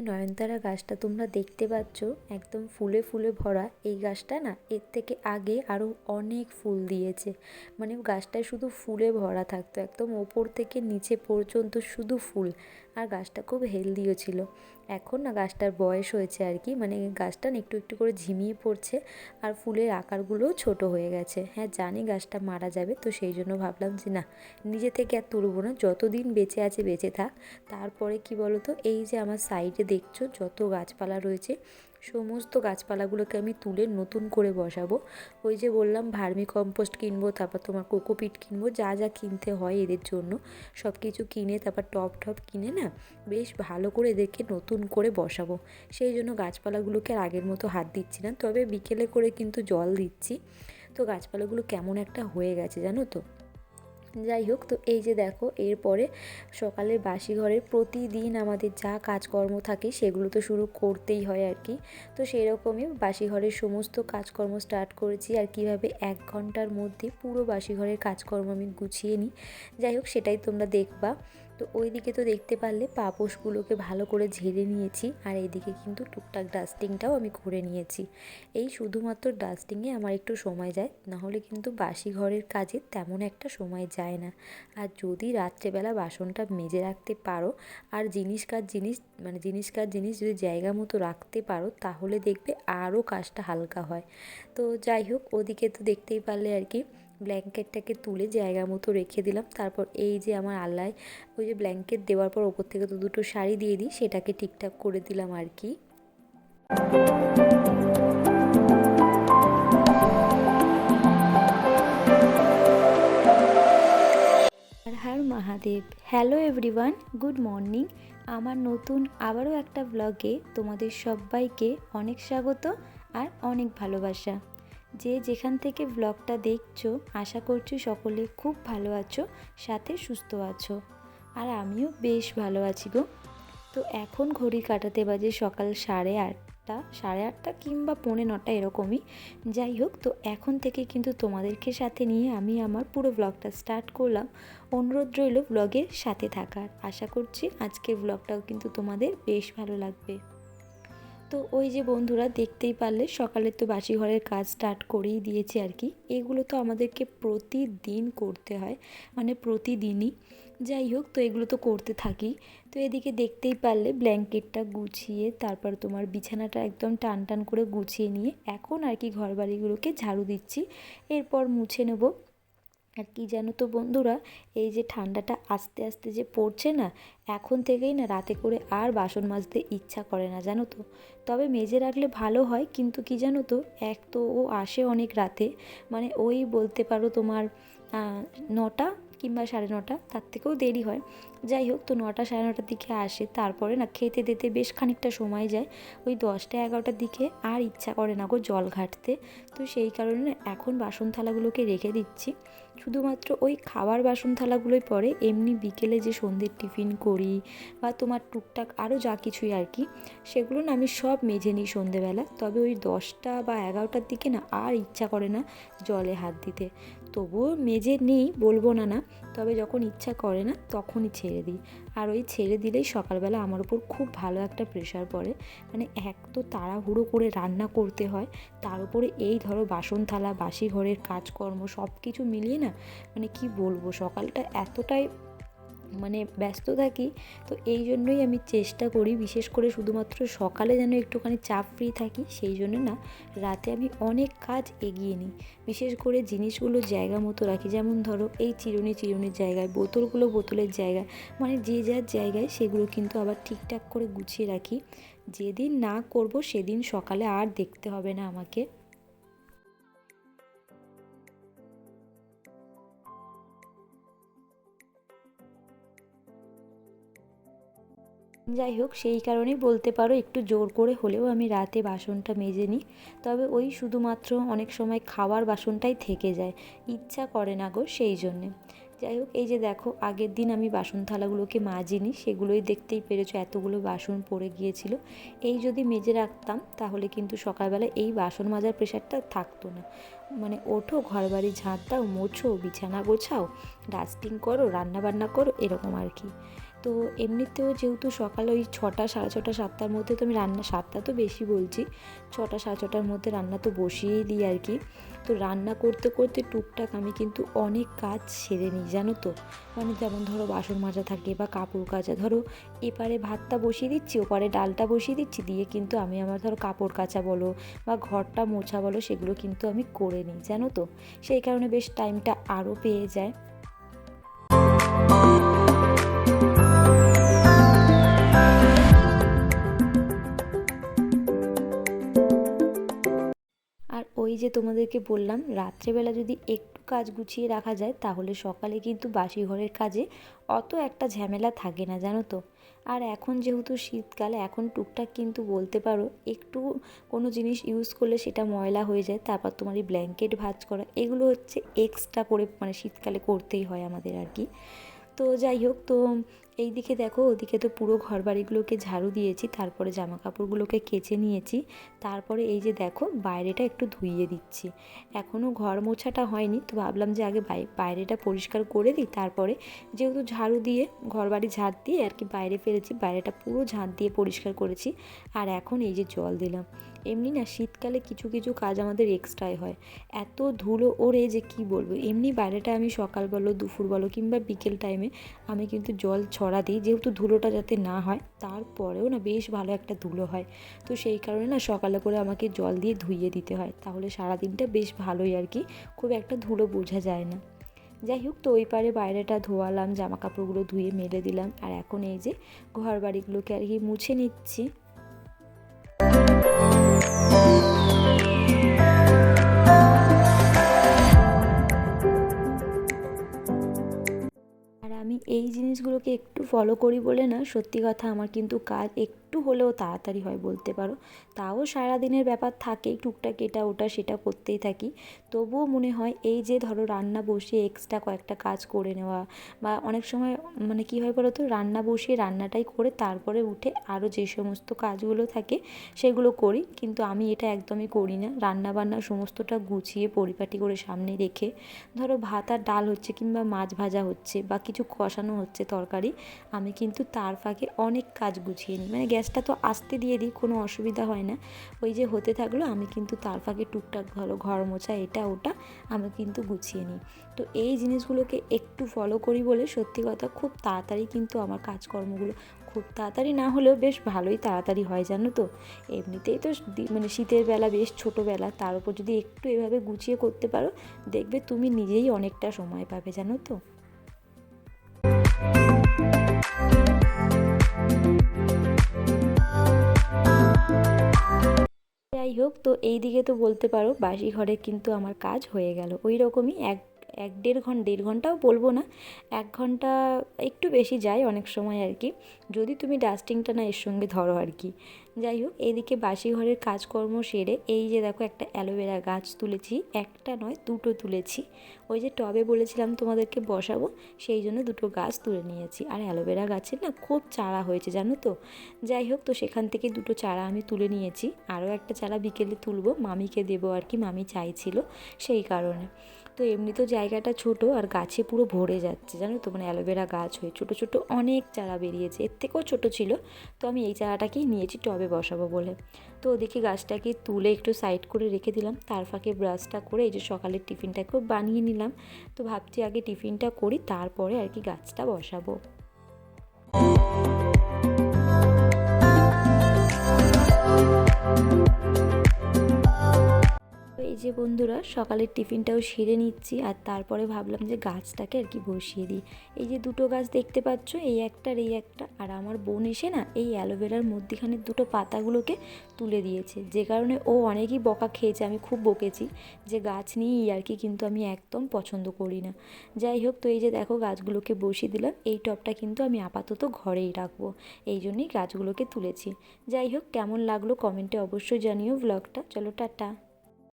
নয়নতারা গাছটা তোমরা দেখতে পাচ্ছ, একদম ফুলে ফুলে ভরা। এই গাছটা না, এর থেকে আগে আরও অনেক ফুল দিয়েছে। মানে গাছটায় শুধু ফুলে ভরা থাকতো, একদম ওপর থেকে নিচে পর্যন্ত শুধু ফুল। আর গাছটা খুব হেলদিও ছিল। এখন না গাছটার বয়স হয়েছে আর কি মানে গাছটা একটু একটু করে ঝিমিয়ে পড়ছে আর ফুলের আকারগুলোও ছোট হয়ে গেছে। হ্যাঁ জানি গাছটা মারা যাবে, তো সেই জন্য ভাবলাম যে না, নিজে থেকে আর তুলবো না, যতদিন বেঁচে আছে বেঁচে থাক। তারপরে কি বলো তো এই যে আমার সাইডে দেখছ যত গাছপালা রয়েছে সমস্ত গাছপালাগুলোকে আমি তুলে নতুন করে বসাবো। ওই যে বললাম ভার্মি কম্পোস্ট কিনবো, তারপর তোমার কোকোপিট কিনবো, যা যা কিনতে হয় এদের জন্য। সব কিছু কিনে, তারপর টপ টপ কিনে না, বেশ ভালো করে এদেরকে নতুন করে বসাবো। সেই জন্য গাছপালাগুলোকে আর আগের মতো হাত দিচ্ছি না, তবে বিকেলে করে কিন্তু জল দিচ্ছি। তো গাছপালাগুলো কেমন একটা হয়ে গেছে, জানো তো? যাই হোক, তো এই যে দেখো, এরপরে সকালের বাসি ঘরের প্রতিদিন আমাদের যা কাজকর্ম থাকে সেগুলো তো শুরু করতেই হয় আর কি। তো সেই রকমই বাসি ঘরের সমস্ত কাজকর্ম স্টার্ট করেছি আর কীভাবে এক ঘণ্টার মধ্যে পুরো বাসি ঘরের কাজকর্ম আমি গুছিয়ে নিই। যাই হোক, সেটাই তোমরা দেখবা। তো ওই দিকে তো দেখতে পারলে পাপোশগুলোকে ভালো করে ঝেড়ে নিয়েছি আর এইদিকে কিন্তু টুকটাক ডাস্টিংটাও আমি করে নিয়েছি। এই শুধুমাত্র ডাস্টিংয়ে আমার একটু সময় যায়, নাহলে কিন্তু বাসি ঘরের কাজে তেমন একটা সময় যায় না। আর যদি রাত্রেবেলা বাসনটা মেজে রাখতে পারো আর জিনিস কাজ জিনিস মানে জিনিস কাজ জিনিস যদি জায়গা মতো রাখতে পারো, তাহলে দেখবে আরও কাজটা হালকা হয়। তো যাই হোক, ওদিকে তো দেখতেই পারলে আর কি ব্ল্যাঙ্কেটটাকে তুলে জায়গা মতো রেখে দিলাম। তারপর এই যে আমার আল্লায় ওই যে ব্ল্যাঙ্কেট দেওয়ার পর ওপর থেকে তো দুটো শাড়ি দিয়ে দিই, সেটাকে ঠিকঠাক করে দিলাম আর কি। Har Mahadev. Hello everyone good morning আমার নতুন আবারও একটা ব্লগে তোমাদের সবাইকে অনেক স্বাগত আর অনেক ভালোবাসা। যে যেখান থেকে ব্লগটা দেখছ, আশা করছি সকলে খুব ভালো আছো, সাথে সুস্থ আছো। আর আমিও বেশ ভালো আছি গো। তো এখন ঘড়ি কাটাতে বাজে সকাল সাড়ে আটটা সাড়ে আটটা কিংবা পৌনে নটা এরকমই। যাই হোক, তো এখন থেকে কিন্তু তোমাদেরকে সাথে নিয়ে আমি আমার পুরো ব্লগটা স্টার্ট করলাম। অনুরোধ রইল ব্লগের সাথে থাকার। আশা করছি আজকের ব্লগটাও কিন্তু তোমাদের বেশ ভালো লাগবে। তো ওই যে বন্ধুরা দেখতেই পারলে, সকালে তো বাসি ঘরের কাজ স্টার্ট করেই দিয়েছি আর কি। এগুলো তো আমাদেরকে প্রতিদিন করতে হয় মানে প্রতিদিনই। যাই হোক, তো এগুলো তো করতে থাকি। তো এদিকে দেখতেই পারলে ব্ল্যাঙ্কেটটা গুছিয়ে, তারপর তোমার বিছানাটা একদম টান টান করে গুছিয়ে নিয়ে এখন আর কি ঘর বাড়িগুলোকে ঝাড়ু দিচ্ছি। এরপর মুছে নেব। আর কি জানো তো বন্ধুরা, এই যে ঠান্ডাটা আস্তে আস্তে যে পড়ছে না, এখন থেকেই না রাতে করে আর বাসন মাজতে ইচ্ছা করে না, জানো তো। তবে মেজে রাখলে ভালো হয়, কিন্তু কি জানো তো, এক তো ও আসে অনেক রাতে। মানে ওই বলতে পারো তোমার নটা কিংবা সাড়ে নটা, তার থেকেও দেরি হয়। যাই হোক, তো নটা সাড়ে নটার দিকে আসে। তারপরে না খেতে দিতে বেশ খানিকটা সময় যায়। ওই দশটা এগারোটার দিকে আর ইচ্ছা করে না গো জল ঘাটতে। তো সেই কারণে এখন বাসন থালাগুলোকে রেখে দিচ্ছি। শুধুমাত্র ওই খাবার বাসন থালাগুলোই পরে। এমনি বিকেলে যে সন্ধ্যের টিফিন করি বা তোমার টুকটাক আরও যা কিছুই আর কি, সেগুলো না আমি সব মেঝে নিই সন্ধেবেলা। তবে ওই দশটা বা এগারোটার দিকে না আর ইচ্ছা করে না জলে হাত দিতে। তবুও মেজে নেই বলব না না, তবে যখন ইচ্ছা করে না তখনই ছেড়ে দিই। আর ওই ছেড়ে দিলেই সকালবেলা আমার উপর খুব ভালো একটা প্রেশার পড়ে। মানে এক তো তাড়াহুড়ো করে রান্না করতে হয়, তার উপরে এই ধরো বাসন থালা বাসি ঘরের কাজকর্ম সব কিছু মিলিয়ে না মানে কি বলব সকালটা এতটাই মানে ব্যস্ত থাকি, তো এই জন্যই আমি চেষ্টা করি, বিশেষ করে শুধুমাত্র সকালে যেন একটুখানি চাপ ফ্রি থাকি, সেই জন্য না, রাতে আমি অনেক কাজ এগিয়ে নিই। বিশেষ করে জিনিসগুলো জায়গা মতো রাখি, যেমন ধরো এই চিরুনি চিরুনির জায়গায়, বোতলগুলো বোতলের জায়গায় মানে যে যার জায়গায় সেগুলো কিন্তু আবার ঠিকঠাক করে গুছিয়ে রাখি। যেদিন না করব সেদিন সকালে আর দেখতে হবে না আমাকে। যাই হোক, সেই কারণেই বলতে পারো একটু জোর করে হলেও আমি রাতে বাসনটা মেজে নিই। তবে ওই শুধুমাত্র অনেক সময় খাওয়ার বাসনটাই থেকে যায়, ইচ্ছা করে না গো সেই জন্যে। যাই হোক, এই যে দেখো, আগের দিন আমি বাসন থালাগুলোকে মাজিনি, সেগুলোই দেখতেই পেরেছ এতগুলো বাসন পড়ে গিয়েছিল। এই যদি মেজে রাখতাম, তাহলে কিন্তু সকালবেলা এই বাসন মাজার প্রেশারটা থাকতো না। মানে ওঠো ঘর বাড়ি ঝাঁট দাও মোছো, বিছানা গোছাও, ডাস্টিং করো রান্না বান্না করো, এরকম আর কি। তো এমনিতেও যেহেতু সকাল ওই ছটা, সাড়ে ছটা, সাতটার মধ্যে তো আমি রান্না, সাতটা তো বেশি বলছি, ছটা, সাড়ে ছটার মধ্যে রান্না তো বসিয়েই দিই আর কি। তো রান্না করতে করতে টুকটাক আমি কিন্তু অনেক কাজ সেরে নিই, জানো তো? মানে যেমন ধরো বাসন মাজা থাকে বা কাপড় কাচা, ধরো এপারে ভাতটা বসিয়ে দিচ্ছি, ওপারে ডালটা বসিয়ে দিচ্ছি, দিয়ে কিন্তু আমি আমার ধরো কাপড় কাচা বলো বা ঘরটা মোছা বলো, সেগুলো কিন্তু আমি করে নিই, জানো তো? সেই কারণে বেশ টাইমটা আরও পেয়ে যায়। ওই যে তোমাদেরকে বললাম, রাত্রেবেলা যদি একটু কাজ গুছিয়ে রাখা যায়, তাহলে সকালে কিন্তু বাসি ঘরের কাজে অত একটা ঝামেলা থাকে না, জানো তো। আর এখন যেহেতু শীতকালে, এখন টুকটাক কিন্তু বলতে পারো, একটু কোনো জিনিস ইউজ করলে সেটা ময়লা হয়ে যায়, তারপর তোমার এই ব্ল্যাঙ্কেট ভাঁজ করা, এগুলো হচ্ছে এক্সট্রা করে মানে শীতকালে করতেই হয় আমাদের আর কি। তো যাই হোক, তো এই দিকে দেখো, ওদিকে তো পুরো ঘর বাড়িগুলোকে ঝাড়ু দিয়েছি, তারপরে জামা কাপড়গুলোকে কেচে নিয়েছি। তারপরে এই যে দেখো, বাইরেটা একটু ধুইয়ে দিচ্ছি। এখনও ঘর মোছাটা হয়নি, তো ভাবলাম যে আগে বাইরেটা পরিষ্কার করে দিই, তারপরে যেহেতু ঝাড়ু দিয়ে ঘর বাড়ি ঝাড় দিয়ে আর কি বাইরে ফেলেছি, বাইরেটা পুরো ঝাঁট দিয়ে পরিষ্কার করেছি, আর এখন এই যে জল দিলাম। এমনি না শীতকালে কিছু কিছু কাজ আমাদের এক্সট্রাই হয়। এত ধুলো ওরে যে কি বলব, এমনি বাইরেটা আমি সকাল বলো দুপুর বলো কিংবা বিকেল টাইমে আমি কিন্তু জল ছড়া দিই, যেহেতু ধুলোটা যাতে না হয়, তারপরেও না বেশ ভালো একটা ধুলো হয়। তো সেই কারণে না সকালে করে আমাকে জল দিয়ে ধুইয়ে দিতে হয়, তাহলে সারাদিনটা বেশ ভালোই আর কি, খুব একটা ধুলো বোঝা যায় না। যাই হোক, তো ওই পারে বাইরেটা ধোয়ালাম জামা কাপড়গুলো ধুয়ে মেলে দিলাম, আর এখন এই যে ঘর বাড়িগুলোকে আর কি মুছে নিচ্ছি। এই জিনিসগুলোকে একটু ফলো করি বলে না সত্যি কথা আমার কিন্তু কাজ একটু হলেও তাড়াতাড়ি হয় বলতে পারো। তাও সারাদিনের ব্যাপার থাকে, টুকটাক এটা ওটা সেটা করতেই থাকি। তবুও মনে হয় এই যে ধরো রান্না বসিয়ে এক্সট্রা কয়েকটা কাজ করে নেওয়া বা অনেক সময় মানে কী হয় বলো তো রান্না বসিয়ে রান্নাটাই করে তারপরে উঠে আরও যে সমস্ত কাজগুলো থাকে সেগুলো করি। কিন্তু আমি এটা একদমই করি না। রান্না বান্না সমস্তটা গুছিয়ে পরিপাটি করে সামনে রেখে ধরো ভাত আর ডাল হচ্ছে কিংবা মাছ ভাজা হচ্ছে বা কিছু কষানো হচ্ছে তরকারি, আমি কিন্তু তার ফাঁকে অনেক কাজ গুছিয়ে নিই। মানে গ্যাসটা তো আসতে দিয়ে দিই, কোনো অসুবিধা হয় না। ওই যে হতে থাকল, আমি কিন্তু তার ফাঁকে টুকটাক ধরো ঘর মোছা, এটা, ওটা, আমি কিন্তু গুছিয়ে নিই। তো এই জিনিসগুলোকে একটু ফলো করি বলে সত্যি কথা খুব তাড়াতাড়ি কিন্তু আমার কাজকর্মগুলো খুব তাড়াতাড়ি না হলেও বেশ ভালোই তাড়াতাড়ি হয়, জানো তো? এমনিতেই তো মানে শীতের বেলা বেশ ছোটোবেলা, তার উপর যদি একটু এভাবে গুছিয়ে করতে পারো, দেখবে তুমি নিজেই অনেকটা সময় পাবে, জানো তো? যাই হোক তো এই দিকে তো বলতে পারো বাসি ঘরে কিন্তু আমার কাজ হয়ে গেল। ওই রকমই এক এক দেড় ঘণ্টা দেড় ঘন্টাও বলব না, এক ঘণ্টা একটু বেশি যায় অনেক সময় আর কি। যদি তুমি ডাস্টিংটা না এর সঙ্গে ধরো আর কি। যাই হোক, এদিকে বাসি ঘরের কাজকর্ম সেরে এই যে দেখো একটা অ্যালোভেরা গাছ তুলেছি, একটা নয়, দুটো তুলেছি। ওই যে টবে বলেছিলাম তোমাদেরকে বসাবো, সেই জন্য দুটো গাছ তুলে নিয়েছি। আর অ্যালোভেরা গাছের না খুব চারা হয়েছে, জানো তো? যাই হোক, তো সেখান থেকে দুটো চারা আমি তুলে নিয়েছি। আরও একটা চারা বিকেলে তুলবো, মামিকে দেবো আর কি, মামি চাইছিল সেই কারণে। তো এমনি তো জায়গাটা ছোট আর গাছে পুরো ভরে যাচ্ছে, জানো তো? মানে অ্যালোভেরা গাছ হয়ে ছোটো ছোটো অনেক চারা বেরিয়েছে। এর থেকেও ছোট ছিল, তো আমি এই চারাটাকেই নিয়েছি টবে বসাবো বলে। তো ওদিকে গাছটাকে তুলে একটু সাইড করে রেখে দিলাম, তার ফাঁকে ব্রাশটা করে এই যে সকালের টিফিনটাকেও বানিয়ে নিলাম। তো ভাবছি আগে টিফিনটা করি, তারপরে আর কি গাছটা বসাবো। এই যে বন্ধুরা, সকালের টিফিনটাও সেরে নিচ্ছি আর তারপরে ভাবলাম যে গাছটাকে আর কি বসিয়ে দিই। এই যে দুটো গাছ দেখতে পাচ্ছ, এই একটার এই একটা। আর আমার বোন এসে না এই অ্যালোভেরার মধ্যিখানে দুটো পাতাগুলোকে তুলে দিয়েছে। যে কারণে ও অনেকই বকা খেয়েছে, আমি খুব বকেছি যে গাছ নিয়েই আর কি কিন্তু আমি একদম পছন্দ করি না। যাই হোক, তো এই যে দেখো গাছগুলোকে বসিয়ে দিলাম। এই টবটা কিন্তু আমি আপাতত ঘরেই রাখব। এই জন্যই গাছগুলোকে তুলেছি। যাই হোক, কেমন লাগল কমেন্টে অবশ্যই জানিও ব্লগটা। চলো, টাটা।